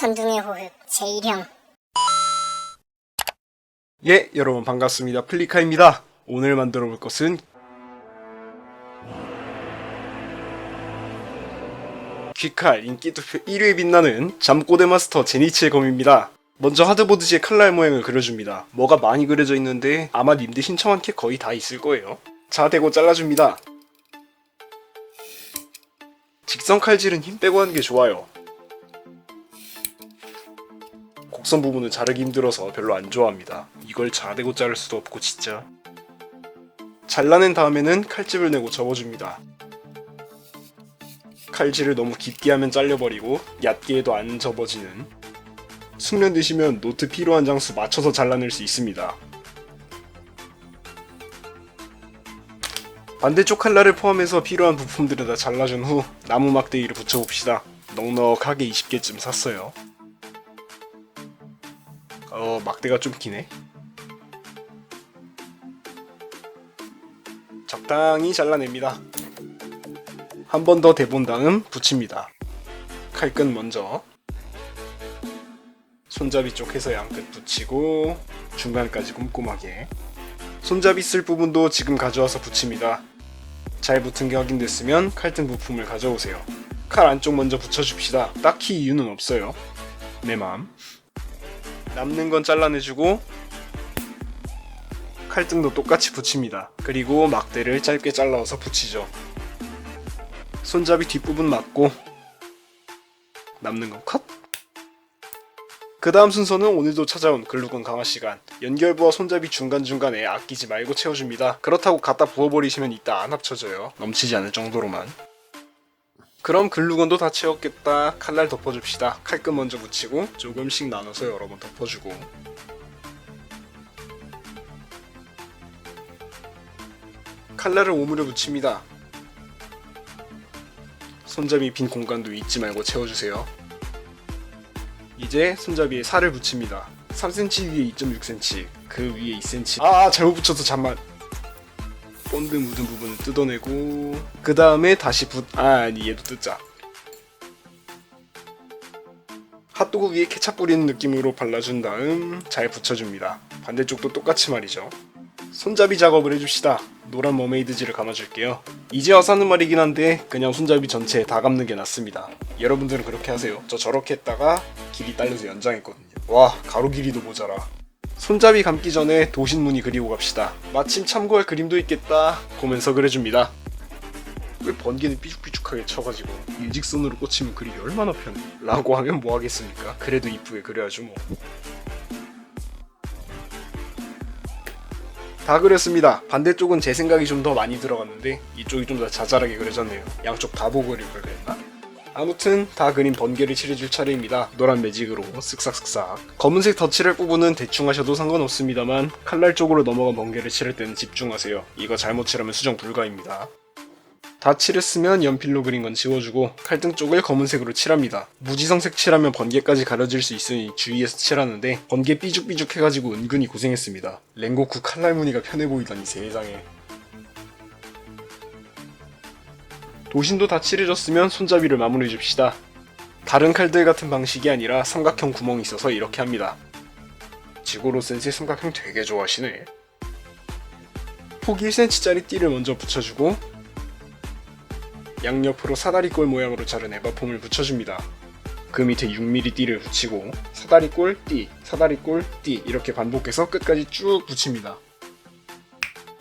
천둥의 호흡 제1형 예, 여러분 반갑습니다. 플리카입니다. 오늘 만들어 볼 것은 귀칼 인기 투표 1위에 빛나는 잠꼬대 마스터 제니치의 검입니다. 먼저 하드보드지의 칼날 모양을 그려줍니다. 뭐가 많이 그려져 있는데 아마 님들 신청한 게 거의 다 있을 거예요. 자, 대고 잘라줍니다. 직선 칼질은 힘 빼고 하는 게 좋아요. 곡선 부분은 자르기 힘들어서 별로 안 좋아합니다. 이걸 자대고 자를 수도 없고 진짜. 잘라낸 다음에는 칼집을 내고 접어줍니다. 칼질을 너무 깊게 하면 잘려버리고 얕게 해도 안 접어지는 숙련 되시면 노트 필요한 장수 맞춰서 잘라낼 수 있습니다. 반대쪽 칼날을 포함해서 필요한 부품들을 다 잘라준 후 나무 막대기를 붙여봅시다. 넉넉하게 20개쯤 샀어요. 어 막대가 좀 기네. 적당히 잘라냅니다. 한 번 더 대본 다음 붙입니다. 칼끝 먼저. 손잡이 쪽 해서 양끝 붙이고 중간까지 꼼꼼하게. 손잡이 쓸 부분도 지금 가져와서 붙입니다. 잘 붙은 게 확인됐으면 칼등 부품을 가져오세요. 칼 안쪽 먼저 붙여줍시다. 딱히 이유는 없어요. 내 마음 남는 건 잘라내주고 칼등도 똑같이 붙입니다. 그리고 막대를 짧게 잘라서 붙이죠. 손잡이 뒷부분 맞고 남는 건 컷. 그 다음 순서는 오늘도 찾아온 글루건 강화 시간. 연결부와 손잡이 중간중간에 아끼지 말고 채워줍니다. 그렇다고 갖다 부어버리시면 이따 안 합쳐져요. 넘치지 않을 정도로만. 그럼 글루건도 다 채웠겠다. 칼날 덮어줍시다. 칼끝 먼저 붙이고 조금씩 나눠서 여러 번 덮어주고 칼날을 오므려 붙입니다. 손잡이 빈 공간도 잊지 말고 채워주세요. 이제 손잡이에 살을 붙입니다. 3cm 위에 2.6cm, 그 위에 2cm. 아 잘못 붙여서 잠만. 본드 묻은 부분을 뜯어내고 그 다음에 다시 붙... 아 아니 얘도 뜯자. 핫도그 위에 케찹 뿌리는 느낌으로 발라준 다음 잘 붙여줍니다. 반대쪽도 똑같이 말이죠. 손잡이 작업을 해줍시다. 노란 머메이드지를 감아줄게요. 이제 와서 하는 말이긴 한데 그냥 손잡이 전체에 다 감는 게 낫습니다. 여러분들은 그렇게 하세요. 저 저렇게 했다가 길이 딸려서 연장했거든요. 와 가로 길이도 모자라 손잡이 감기 전에 도신무늬 그리고 갑시다. 마침 참고할 그림도 있겠다. 보면서 그려줍니다. 왜 번개는 삐죽삐죽하게 쳐가지고 일직선으로 꽂히면 그리기 얼마나 편해. 라고 하면 뭐 하겠습니까? 그래도 이쁘게 그려야죠 뭐. 다 그렸습니다. 반대쪽은 제 생각이 좀 더 많이 들어갔는데 이쪽이 좀 더 자잘하게 그려졌네요. 양쪽 다 보고 그릴 걸 그랬나? 아무튼 다 그린 번개를 칠해줄 차례입니다. 노란 매직으로 쓱싹쓱싹. 검은색 덧칠할 부분은 대충 하셔도 상관없습니다만 칼날 쪽으로 넘어간 번개를 칠할 때는 집중하세요. 이거 잘못 칠하면 수정 불가입니다. 다 칠했으면 연필로 그린 건 지워주고 칼등 쪽을 검은색으로 칠합니다. 무지성색 칠하면 번개까지 가려질 수 있으니 주의해서 칠하는데 번개 삐죽삐죽 해가지고 은근히 고생했습니다. 랭고쿠 칼날 무늬가 편해 보이다니 세상에. 도신도 다 칠해졌으면 손잡이를 마무리해 줍시다. 다른 칼들 같은 방식이 아니라 삼각형 구멍이 있어서 이렇게 합니다. 지고로 센스의 삼각형 되게 좋아하시네. 폭 1cm짜리 띠를 먼저 붙여주고 양옆으로 사다리꼴 모양으로 자른 에바폼을 붙여줍니다. 그 밑에 6mm 띠를 붙이고 사다리꼴 띠, 사다리꼴 띠 이렇게 반복해서 끝까지 쭉 붙입니다.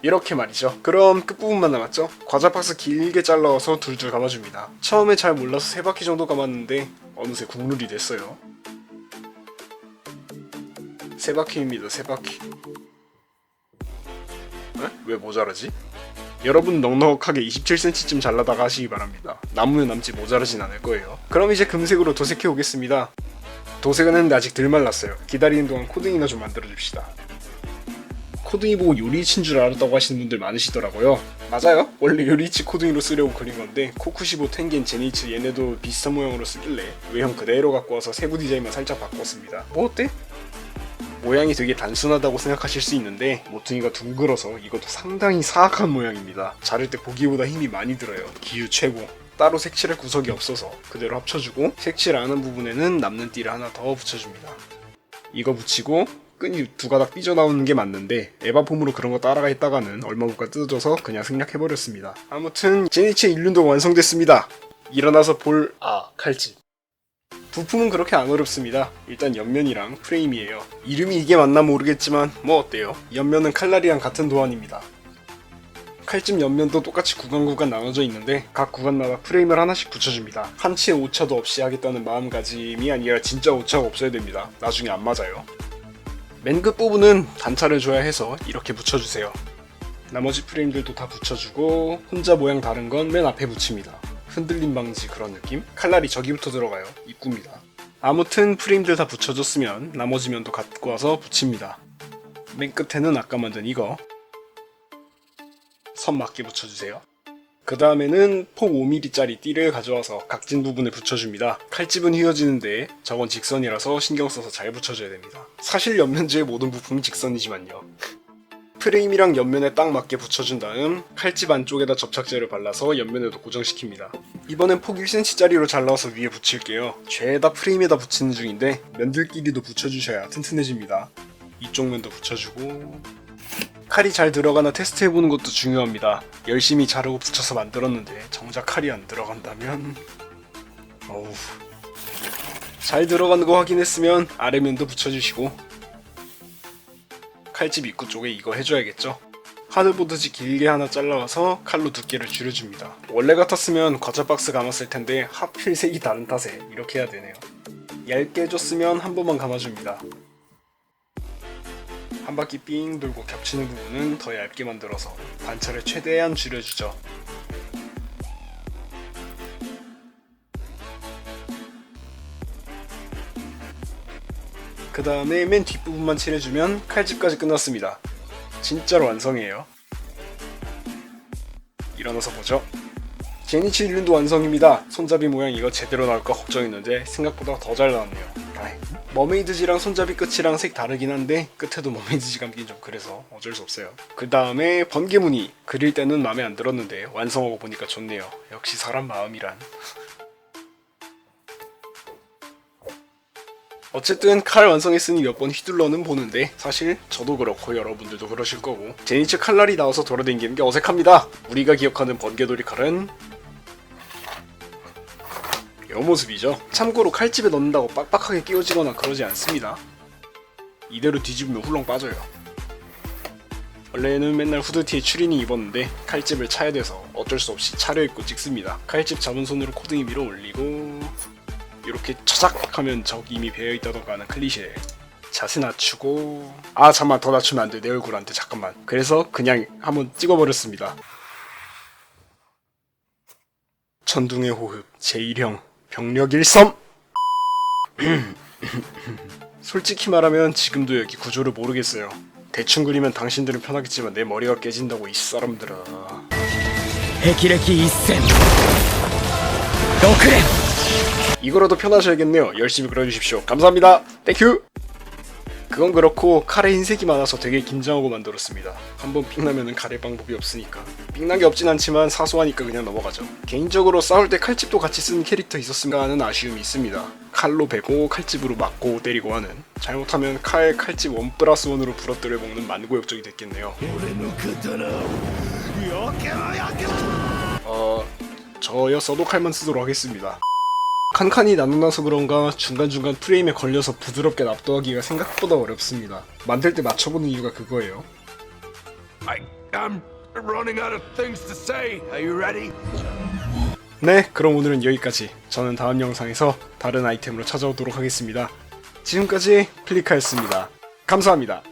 이렇게 말이죠. 그럼 끝부분만 남았죠? 과자 박스 길게 잘라서 둘둘 감아줍니다. 처음에 잘 몰라서 세 바퀴 정도 감았는데 어느새 국룰이 됐어요. 세 바퀴입니다. 세 바퀴. 에? 왜 모자라지? 여러분 넉넉하게 27cm쯤 잘라다가 하시기 바랍니다. 나무는 남지 모자라진 않을 거예요. 그럼 이제 금색으로 도색해 오겠습니다. 도색은 했는데 아직 덜 말랐어요. 기다리는 동안 코딩이나 좀 만들어 줍시다. 코딩이 보고 요리치인 줄 알았다고 하시는 분들 많으시더라고요. 맞아요. 원래 요리치 코딩으로 쓰려고 그린 건데 코쿠시보 텐겐 제니츠 얘네도 비슷한 모양으로 쓰길래 외형 그대로 갖고 와서 세부 디자인만 살짝 바꿨습니다. 뭐 어때? 모양이 되게 단순하다고 생각하실 수 있는데 모퉁이가 둥글어서 이것도 상당히 사악한 모양입니다. 자를 때 보기보다 힘이 많이 들어요. 기유 최고. 따로 색칠할 구석이 없어서 그대로 합쳐주고 색칠 안 한 부분에는 남는 띠를 하나 더 붙여줍니다. 이거 붙이고 끈이 두 가닥 삐져나오는 게 맞는데 에바폼으로 그런 거 따라가 있다가는 얼마 못가 뜯어져서 그냥 생략해버렸습니다. 아무튼 제니치의 일륜도 완성됐습니다. 일어나서 볼... 아 칼집 부품은 그렇게 안 어렵습니다. 일단 옆면이랑 프레임이에요. 이름이 이게 맞나 모르겠지만 뭐 어때요? 옆면은 칼날이랑 같은 도안입니다. 칼집 옆면도 똑같이 구간 구간 나눠져 있는데 각 구간마다 프레임을 하나씩 붙여줍니다. 한치의 오차도 없이 하겠다는 마음가짐이 아니라 진짜 오차가 없어야 됩니다. 나중에 안 맞아요. 맨 끝 부분은 단차를 줘야 해서 이렇게 붙여주세요. 나머지 프레임들도 다 붙여주고 혼자 모양 다른 건 맨 앞에 붙입니다. 흔들림 방지 그런 느낌? 칼날이 저기부터 들어가요. 입구입니다. 아무튼 프레임들 다 붙여줬으면 나머지 면도 갖고 와서 붙입니다. 맨 끝에는 아까 만든 이거 선 맞게 붙여주세요. 그 다음에는 폭 5mm짜리 띠를 가져와서 각진 부분에 붙여줍니다. 칼집은 휘어지는데 저건 직선이라서 신경 써서 잘 붙여줘야 됩니다. 사실 옆면지의 모든 부품이 직선이지만요. 프레임이랑 옆면에 딱 맞게 붙여준 다음 칼집 안쪽에다 접착제를 발라서 옆면에도 고정시킵니다. 이번엔 폭 1cm짜리로 잘라서 위에 붙일게요. 죄다 프레임에다 붙이는 중인데 면들끼리도 붙여주셔야 튼튼해집니다. 이쪽 면도 붙여주고 칼이 잘 들어가나 테스트해보는 것도 중요합니다. 열심히 자르고 붙여서 만들었는데 정작 칼이 안 들어간다면 어우 잘 들어가는 거 확인했으면 아래면도 붙여주시고 칼집 입구 쪽에 이거 해줘야겠죠? 하드보드지 길게 하나 잘라와서 칼로 두께를 줄여줍니다. 원래 같았으면 과자 박스 감았을 텐데 하필 색이 다른 탓에 이렇게 해야 되네요. 얇게 해줬으면 한 번만 감아줍니다. 한 바퀴 삥 돌고 겹치는 부분은 더 얇게 만들어서 단차를 최대한 줄여주죠. 그 다음에 맨 뒷부분만 칠해주면 칼집까지 끝났습니다. 진짜로 완성이에요. 일어나서 보죠. 제니치 일륜도 완성입니다. 손잡이 모양 이거 제대로 나올까 걱정했는데 생각보다 더 잘 나왔네요. 머메이드지랑 손잡이 끝이랑 색 다르긴 한데 끝에도 머메이드지 감긴 좀 그래서 어쩔 수 없어요. 그 다음에 번개무늬 그릴 때는 마음에 안 들었는데 완성하고 보니까 좋네요. 역시 사람 마음이란. 어쨌든 칼 완성했으니 몇 번 휘둘러는 보는데 사실 저도 그렇고 여러분들도 그러실 거고 제니츠 칼날이 나와서 돌아다니는 게 어색합니다. 우리가 기억하는 번개돌이 칼은 이 모습이죠. 참고로 칼집에 넣는다고 빡빡하게 끼워지거나 그러지 않습니다. 이대로 뒤집으면 훌렁 빠져요. 원래는 맨날 후드티에 추리닝 입었는데 칼집을 차야 돼서 어쩔 수 없이 차려입고 찍습니다. 칼집 잡은 손으로 코딩이 밀어 올리고 이렇게 차작 하면 적 이미 배어있다던가 하는 클리셰 자세 낮추고 아 잠만 더 낮추면 안 돼 내 얼굴한테 잠깐만 그래서 그냥 한번 찍어버렸습니다 천둥의 호흡 제1형 병력일섬! 솔직히 말하면 지금도 여기 구조를 모르겠어요. 대충 그리면 당신들은 편하겠지만 내 머리가 깨진다고 이 사람들아. 해키레키 이센 너크렌 이거라도 편하셔야겠네요. 열심히 그려주십시오. 감사합니다. 땡큐! 그건 그렇고 칼에 흰색이 많아서 되게 긴장하고 만들었습니다. 한번 삥나면은 가릴 방법이 없으니까. 삥난 게 없진 않지만 사소하니까 그냥 넘어가죠. 개인적으로 싸울 때 칼집도 같이 쓰는 캐릭터 있었은가 하는 아쉬움이 있습니다. 칼로 베고 칼집으로 맞고 때리고 하는. 잘못하면 칼, 칼집 원 플러스 원으로 부러뜨려 먹는 만고역적이 됐겠네요. 어... 저였어도 칼만 쓰도록 하겠습니다. 칸칸이 나눠놔서 그런가 중간중간 프레임에 걸려서 부드럽게 납도하기가 생각보다 어렵습니다. 만들 때 맞춰보는 이유가 그거예요. I, I'm running out of things to say. Are you ready? 네, 그럼 오늘은 여기까지. 저는 다음 영상에서 다른 아이템으로 찾아오도록 하겠습니다. 지금까지 플리카였습니다. 감사합니다.